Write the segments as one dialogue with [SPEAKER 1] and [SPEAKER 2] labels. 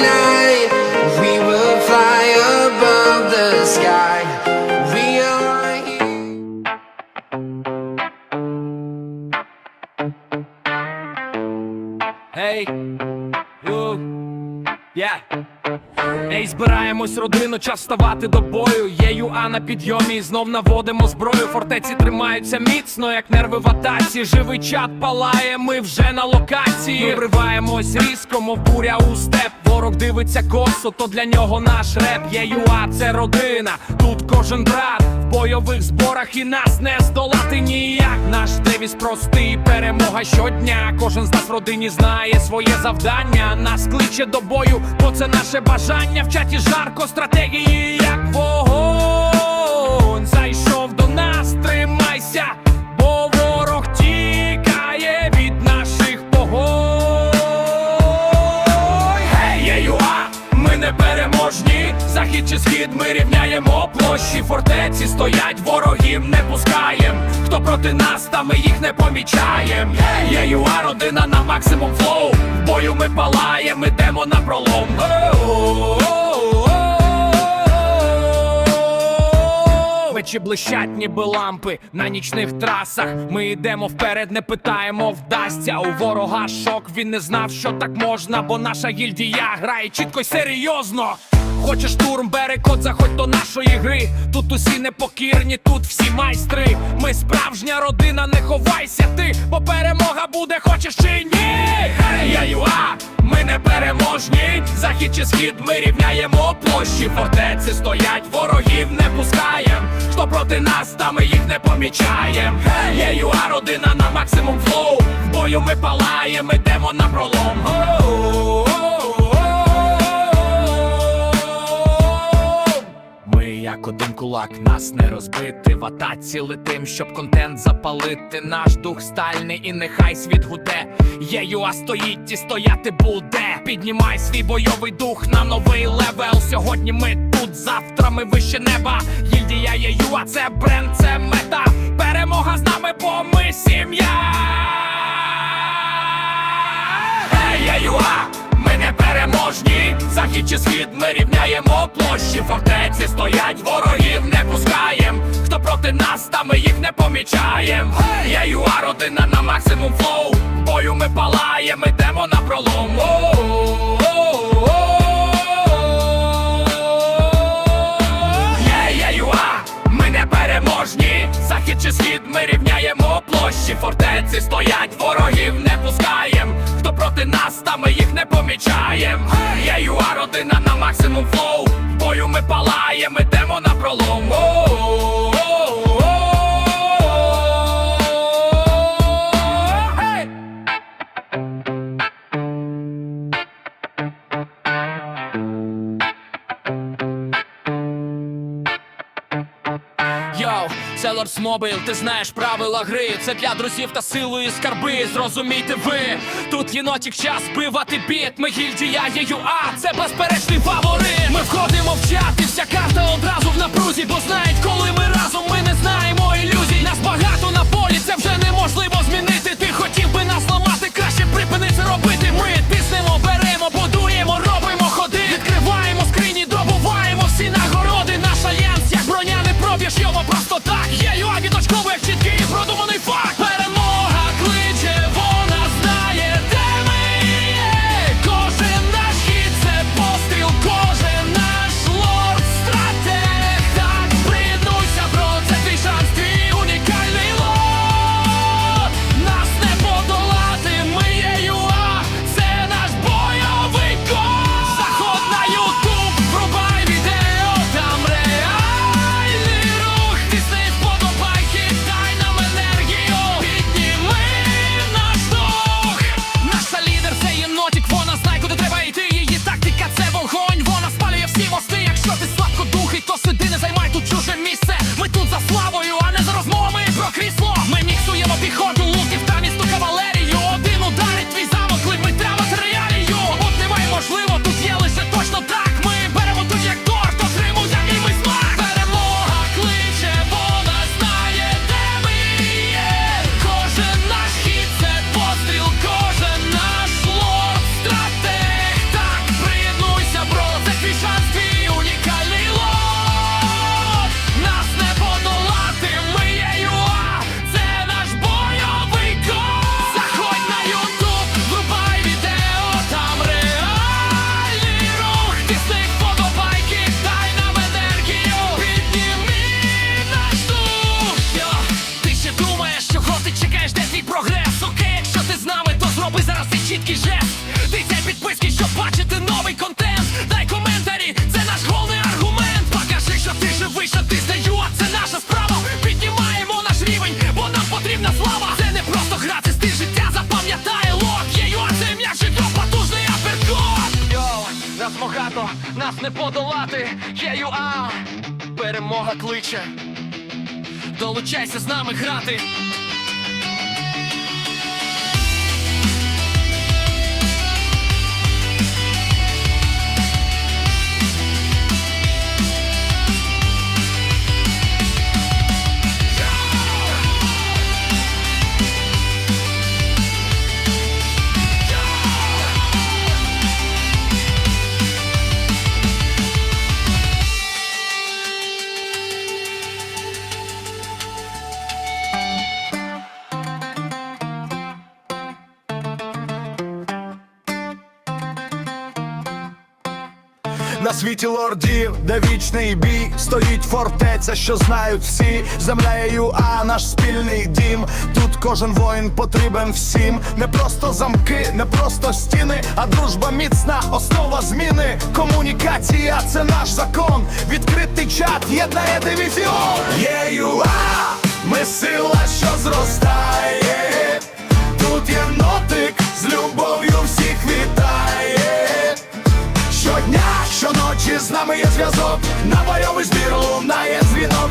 [SPEAKER 1] night,
[SPEAKER 2] Ей, збираємось родину, час ставати до бою. Є ЮА на підйомі і знов наводимо зброю. Фортеці тримаються міцно, як нерви в атаці. Живий чат палає, ми вже на локації. Вриваємось різко, мов буря у степ. Ворог дивиться косо, то для нього наш реп. Є ЮА, це родина. Тут кожен брат бойових зборах і нас не здолати ніяк. Наш девіз простий, перемога щодня. Кожен з нас в родині знає своє завдання. Нас кличе до бою, бо це наше бажання. В чаті жарко стратегії, як вогонь. Захід чи схід, ми рівняємо площі. Фортеці стоять, ворогів не пускаєм. Хто проти нас, та ми їх не помічаєм. Є ЮА, родина на максимум флоу. В бою ми палаєм, ідемо на пролом. Мечі блищать, ніби лампи на нічних трасах. Ми йдемо вперед, не питаємо, вдасться. У ворога шок, він не знав, що так можна, бо наша гільдія грає чітко й серйозно. Хочеш штурм, бери код, заходь до нашої гри. Тут усі непокірні, тут всі майстри. Ми справжня родина, не ховайся ти, бо перемога буде, хочеш чи ні. Я ЮА, ми не переможні. Захід чи схід, ми рівняємо площі. Фортеці стоять, ворогів не пускаєм. Хто проти нас, та ми їх не помічаєм. Є ЮА, родина на максимум флоу. В бою ми палаєм, ідемо на пролом. Як один кулак, нас не розбити. В атаці летим, щоб контент запалити. Наш дух стальний і нехай світ гуде. Є ЮА стоїть і стояти буде. Піднімай свій бойовий дух на новий левел. Сьогодні ми тут, завтра ми вище неба. Гільдія є ЮА, це бренд, це мета. Перемога з нами, бо ми сім'я. Ей, є ЮА. Захід чи схід, ми рівняємо площі. Фортеці стоять, ворогів не пускаєм. Хто проти нас, та ми їх не помічаєм. Є ЮА, родина на максимум флоу. Бою ми палаєм, ідемо на пролом. Переможні. Захід чи схід, ми рівняємо площі. Фортеці стоять, ворогів не їх Я ЮА, родина на максимум флоу. Бою ми палаєм, ідемо на пролом. Лорд Мобіл, ти знаєш правила гри. Це для друзів та силою скарби. Зрозумійте ви. Тут єнотік час збивати біт. Ми гільдія є ЮА, це безперечний фаворит. Ми входимо в чат, і вся карта одразу в напрузі, бо знають, коли ми разом, ми не знаємо ілюзій. Нас багато на полі, це вже неможливо змінити. Ти хотів би нас ламати, краще припини це робити. Ми нас не подолати. Є ЮА, перемога кличе. Долучайся з нами грати.
[SPEAKER 3] На світі лордів, де вічний бій, стоїть фортеця, що знають всі. Земля є ЮА, наш спільний дім. Тут кожен воїн потрібен всім. Не просто замки, не просто стіни, а дружба міцна, основа зміни. Комунікація це наш закон. Відкритий чат, єднає дивізіон. Є ЮА, ми сила, що зростає. Тут є нотик,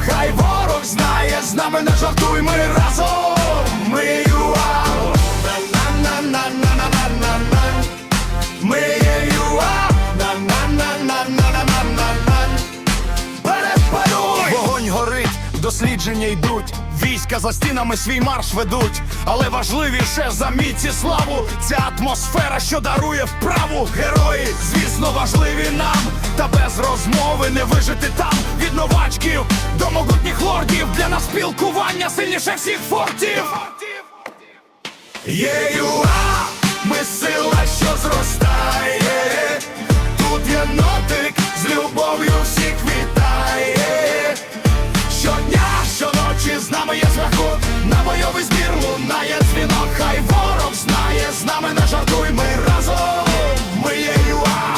[SPEAKER 3] хай ворог знає, з нами не жартуй, ми разом, ми дослідження йдуть. Війська за стінами свій марш ведуть, але важливіше за міць і славу. Ця атмосфера, що дарує вправу. Герої, звісно, важливі нам. Та без розмови не вижити там. Від новачків до могутніх лордів. Для нас спілкування сильніше всіх фортів. Є ми сила, що зростає. Тут є нотик, з любов'ю нами є зв'язок На бойовий збір лунає дзвінок. Хай ворог знає, з нами не жартуй, ми разом. Ми є ЮА.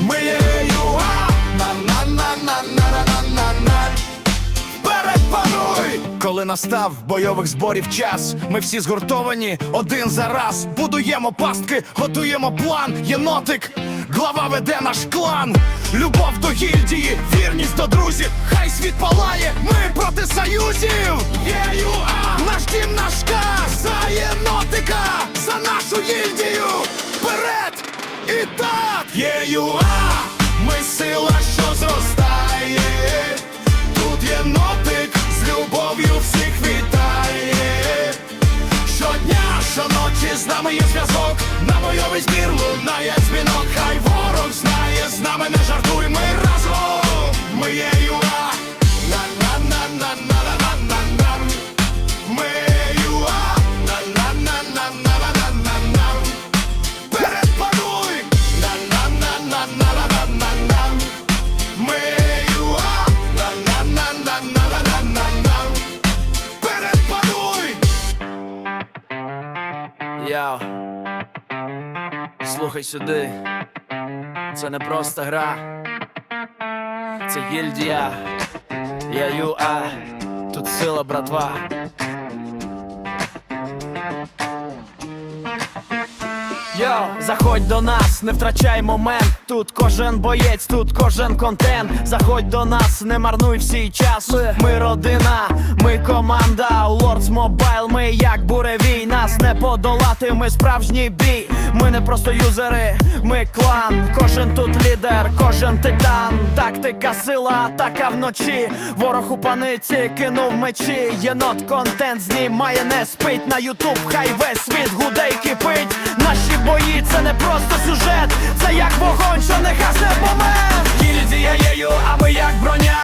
[SPEAKER 3] Ми є ЮА. На-на-на-на-на-на-на-на. Вперед, пануй! Коли настав бойових зборів час, ми всі згуртовані один за раз. Будуємо пастки, готуємо план, єнотик, глава веде наш клан. Любов до гільдії, вірність до друзів. Хай світ палає, ми проти союзів. Є ЮА, наш дім, наш каз, за єнотика, за нашу гільдію. Вперед! І так! Є ЮА, ми сила, що зростає. Тут є нотик, з любов'ю всіх вітає. Щодня, щоночі з нами є зв'язок, на бойовий збір лунає дзвінок, хай нами не жартуй, ми разом, ми є ЮА, на-на-на-на-на-на-на-на Ми ЮА, на-на-на-на-на-на-на-на Перепануй, на-на-на-на-на-на-на-на. Ми ЮА, на-на-на-на-на-на-на-на. Перепануй!
[SPEAKER 4] Яу, слухай сюди, це не просто гра, це гільдія, я ЮА, тут сила братва. Йо, заходь до нас, не втрачай момент. Тут кожен боєць, тут кожен контент. Заходь до нас, не марнуй всій час. Ми родина, ми команда. Лордс Мобайл, ми як буревій. Нас не подолати, ми справжній бій. Ми не просто юзери, ми клан, кожен тут лідер, кожен титан, тактика, сила, атака вночі. Ворог у паниці кинув мечі. Єнот контент знімає, не спить на Ютуб, хай весь світ гуде і кипить. Наші бої, це не просто сюжет, це як вогонь, що не гасне помер. Гільдія єю, а ми як броня.